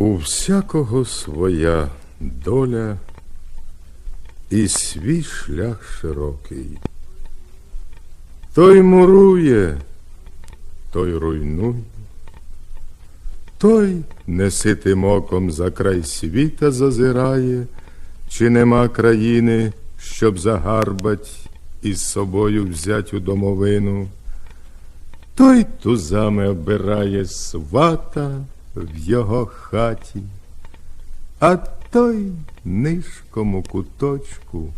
У всякого своя доля і свій шлях широкий. Той мурує, той руйнує, той неситим оком за край світа зазирає, чи нема країни, щоб загарбать із собою взять у домовину. Той тузами обирає свата в його хаті, а той нишком у куточку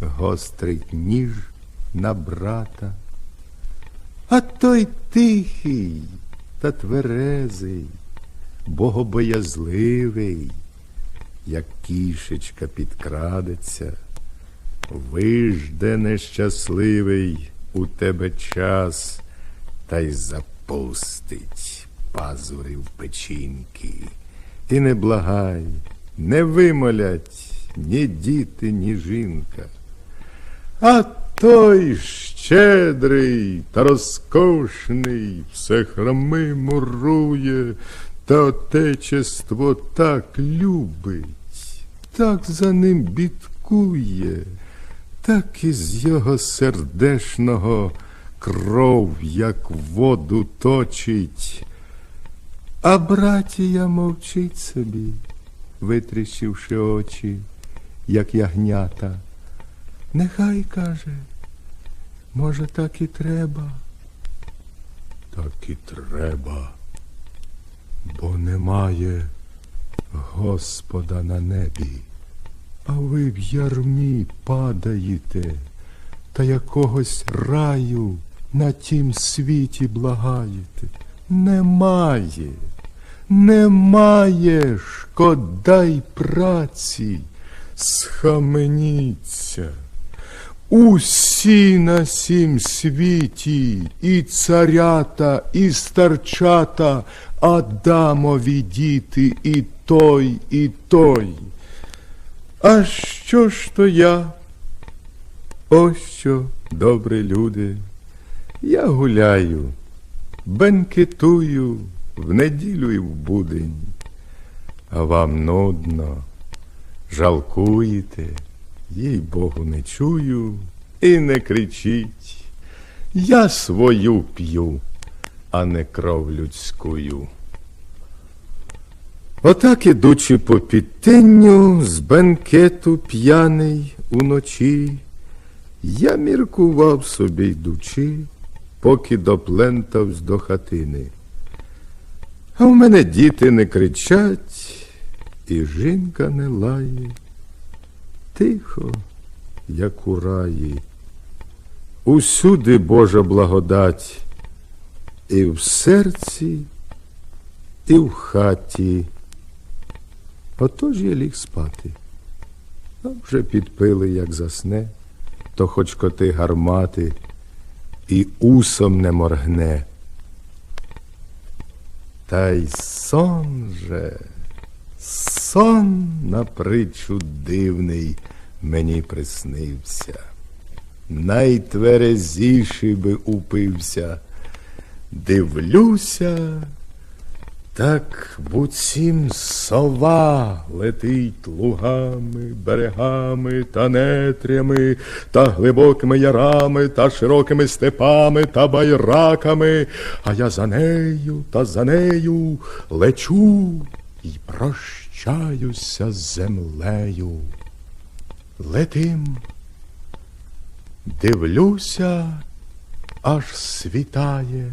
гострить ніж на брата, а той тихий та тверезий, богобоязливий, як кішечка підкрадеться, вижде нещасливий у тебе час та й запустить пазури в печінки. Ти не благай, не вимолять ні діти, ні жінка. А той щедрий та розкошний, все храми мурує, та отечество так любить, так за ним бідкує, так із його сердешного кров, як воду точить. А братія мовчить собі, витріщивши очі, як ягнята. Нехай каже, може, так і треба. Так і треба, бо немає Господа на небі, а ви в ярмі падаєте та якогось раю на тім світі благаєте. Немає, немає шкода й праці, схаменіться. Усі на сім світі, і царята, і старчата, Адамові діти, і той, і той. А що ж то я? Ось що, добрі люди, я гуляю, бенкетую в неділю і в будень, а вам нудно, жалкуєте, їй Богу не чую і не кричіть. Я свою п'ю, а не кров людськую. Отак, ідучи по підтинню, з бенкету п'яний уночі, я міркував собі йдучи, поки доплентавсь до хатини. А в мене діти не кричать, і жінка не лає. Тихо, як у раї. Усюди Божа благодать, і в серці, і в хаті. Отож я ліг спати. А вже підпили, як засне, то хоч коти гармати, і усом не моргне. Та й сон же, сон на притчу дивний мені приснився. Найтверезіший би упився. Дивлюся, так буцім сова летить лугами, берегами та нетрями, та глибокими ярами, та широкими степами та байраками, а я за нею та за нею лечу і прощаюся з землею. Летим, дивлюся, аж світає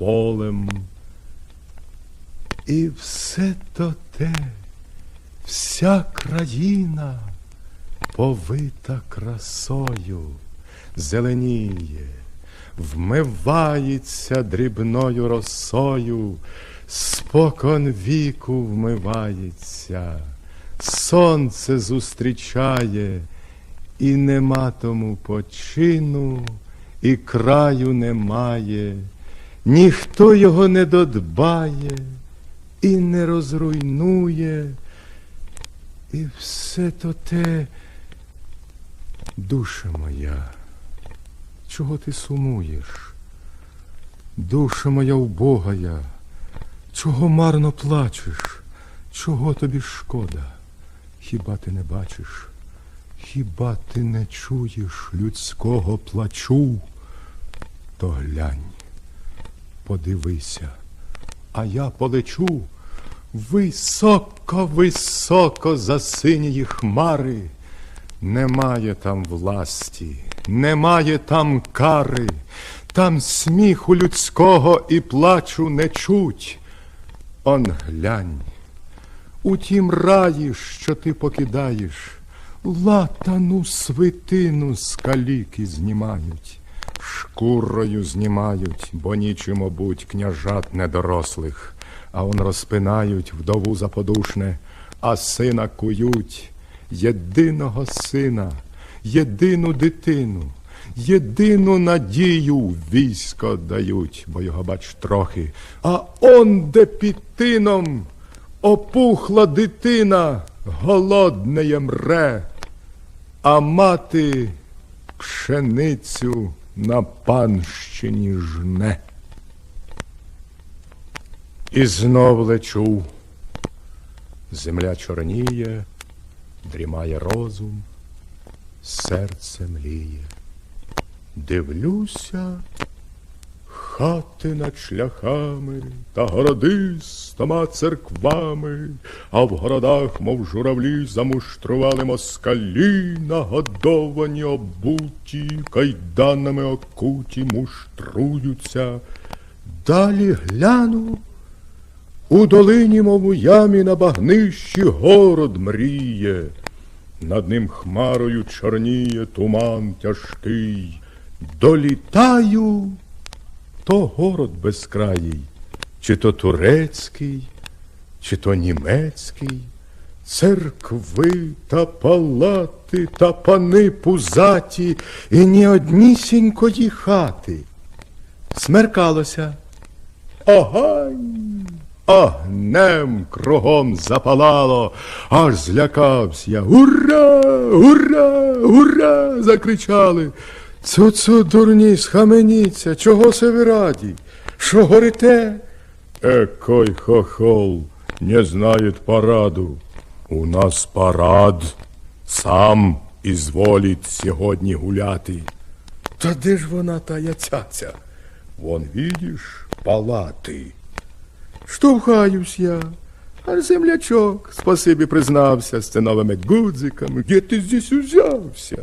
полем. І все то те, вся країна повита красою, зеленіє, вмивається дрібною росою, спокон віку вмивається, сонце зустрічає, і нема тому почину, і краю немає, ніхто його не додбає і не розруйнує. І все то те, душа моя, чого ти сумуєш? Душа моя убогая, чого марно плачеш, чого тобі шкода? Хіба ти не бачиш? Хіба ти не чуєш людського плачу? То глянь, подивися, а я полечу високо, високо за синії хмари. Немає там власті, немає там кари, там сміху людського і плачу не чуть. Он глянь, у тім раї, що ти покидаєш, латану свитину з каліки знімають, шкурою знімають, бо нічим будь княжат недорослих, а он розпинають вдову заподушне, а сина кують, єдиного сина, єдину дитину. Єдину надію військо дають, бо його бач трохи. А он де під тином опухла дитина, голодне мре, а мати пшеницю на панщині жне. І знов лечу. Земля чорніє, дрімає розум, серце мліє. Дивлюся, хати над шляхами та городи з тома церквами, а в городах, мов журавлі, замуштрували москалі, нагодовані обуті, кайданами окуті муштруються. Далі гляну. У долині, мов у ямі на багнищі город мріє, над ним хмарою чорніє туман тяжкий. Долітаю, то город безкраїй, чи то турецький, чи то німецький, церкви та палати та пани пузаті, і ні однісінької хати. Смеркалося. Огонь! Огнем кругом запалало, аж злякався. Ура! Ура! Ура! закричали. Цо-цо, дурні, схаменіться, чого се ви раді? Що горите? Екой хохол, не знает параду. У нас парад. Сам ізволить сьогодні гуляти. Та де ж вона тая цяця? Вон, видишь, палати. Штовхаюсь я, а землячок, спасибі признався, з циновими гудзиками. Де ти здесь узявся?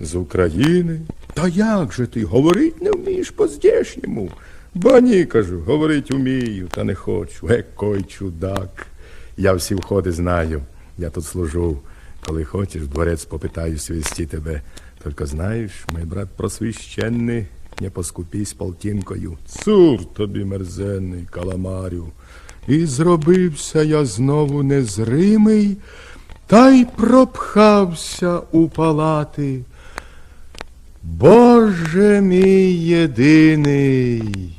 З України. Та як же ти? Говорить не вмієш по-здешньому. Ба ні, кажу, говорить умію, та не хочу. Екой чудак. Я всі входи знаю. Я тут служу. Коли хочеш, дворець попитаю свісті тебе. Тільки знаєш, мій брат просвіщенний, не поскупись полтинкою. Цур тобі, мерзенний каламарю. І зробився я знову незримий, та й пропхався у палати. Боже мій єдиний,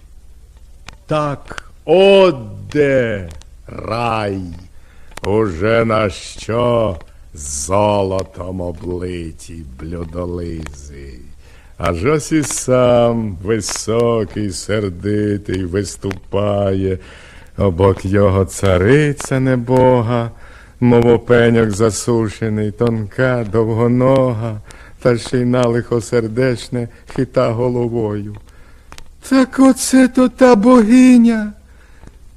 так оде рай, уже на що золотом облиті блюдолизи. Аж ось і сам високий, сердитий виступає, обок його цариця небога, мов опеньок засушений, тонка, довгонога, та ще й налихо сердешне хита головою. Так оце то та богиня.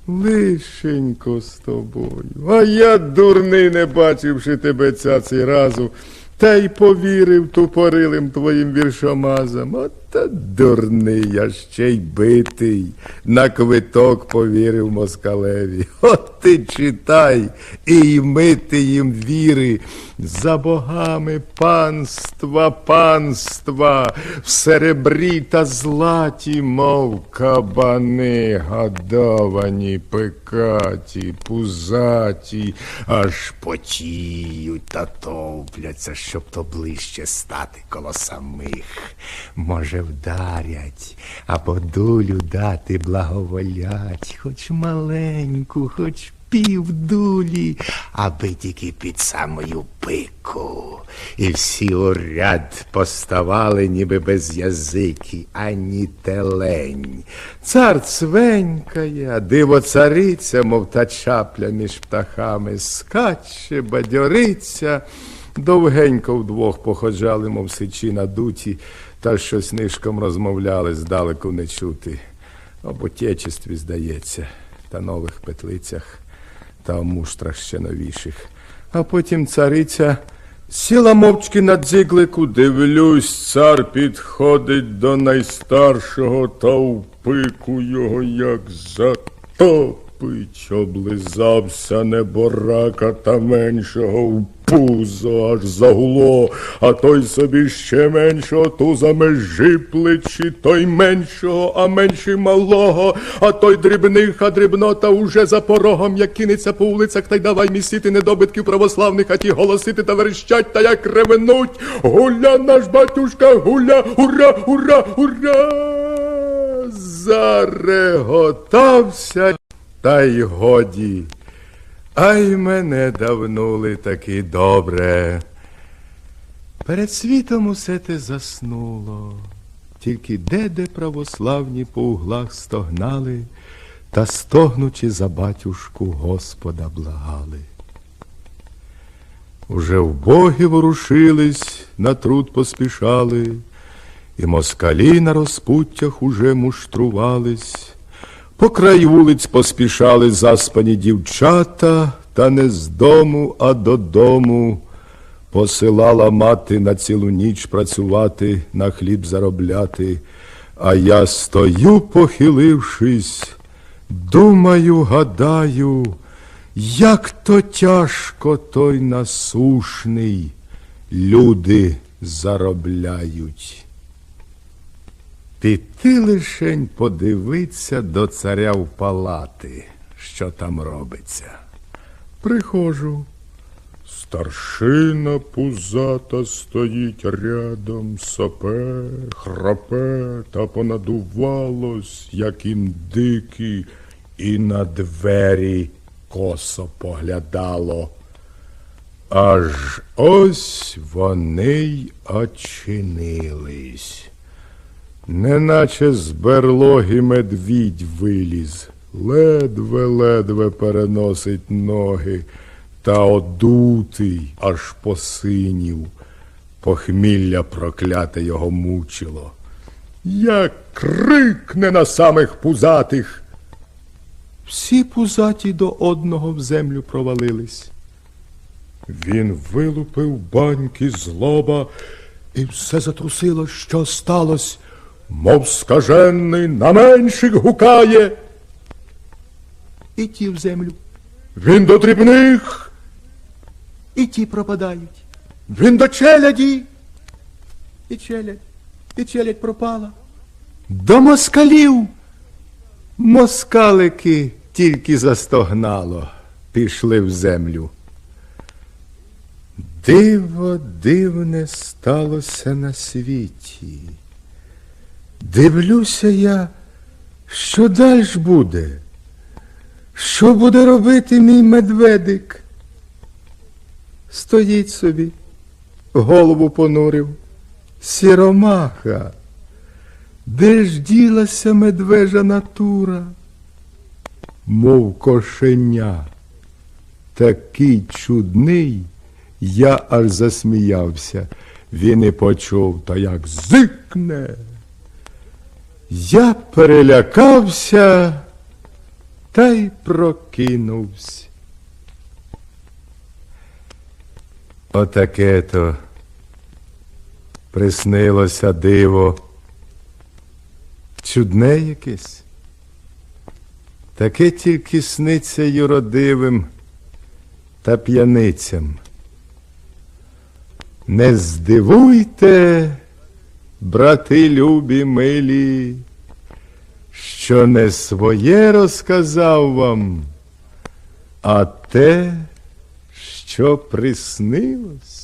Лишенько з тобою. А я, дурний, не бачивши тебе ця цей разу, та й повірив тупорилим твоїм віршомазам. От Та дурний, я ще й битий. На квиток повірив москалеві. От ти читай і йми ти їм віри. За богами панства, панства, в серебрі та златі, мов кабани, гадовані, пекаті, пузаті, аж потіють та товпляться, щоб то ближче стати коло самих. Може, вдарять, або дулю дати благоволять, хоч маленьку, хоч півдулі, аби тільки під самою пику. І всі у ряд поставали, ніби без язики, ані телень. Цар цвенькає, диво цариця, мов та чапля між птахами, скаче, бадьориться. Довгенько вдвох походжали, мов сичі надуті, та щось нишком розмовляли, здалеку не чути. Об отечестві, здається, та нових петлицях, та о муштрах ще новіших. А потім цариця сіла мовчки на дзиглику, дивлюсь, цар підходить до найстаршого та в пику його як затопить, облизався неборака та меншого пузо аж загуло, а той собі ще меншого тузами жипличі, той меншого, а менший малого, а той дрібних, а дрібнота уже за порогом, як кинеться по вулицях, та й давай місити недобитків православних, а ті голосити та верещать, та як ревенуть. Гуля наш батюшка, гуля, ура, ура, ура! Зареготався, та й годі. Ай мене давнули таки добре. Перед світом усе те заснуло, тільки де-де православні по углах стогнали, та стогнучи за батюшку Господа благали. Уже в боги ворушились, на труд поспішали, і москалі на розпуттях уже муштрувались. По край вулиць поспішали заспані дівчата, та не з дому, а додому. Посилала мати на цілу ніч працювати, на хліб заробляти. А я стою, похилившись, думаю, гадаю, як то тяжко той насушний люди заробляють. Піти лишень подивиться до царя в палати, що там робиться. Приходжу. Старшина пузата стоїть рядом, сопе, храпе та понадувалось, як індики, і на двері косо поглядало. Аж ось вони й очинились. Неначе з берлоги медвідь виліз, ледве-ледве переносить ноги, та одутий аж посинів. Похмілля прокляте його мучило. Як крикне на самих пузатих. Всі пузаті до одного в землю провалились. Він вилупив баньки з лоба, і все затрусило, що сталось, мов скажений на менших гукає. І ті в землю. Він до дрібних. І ті пропадають. Він до челяді. І челядь, і челядь пропала. До москалів. Москалики тільки застогнало, пішли в землю. Диво дивне сталося на світі. Дивлюся я, що далі буде? Що буде робити мій медведик? Стоїть собі, голову понурив. Сіромаха, де ж ділася медвежа натура? Мов кошеня, такий чудний, я аж засміявся. Він і почув, та як зикне. Я перелякався та й прокинувся. Отаке то приснилося диво чудне якесь. Таке тільки сниться юродивим та п'яницям. Не здивуйте, брати любі милі, що не своє розказав вам, а те, що приснилось.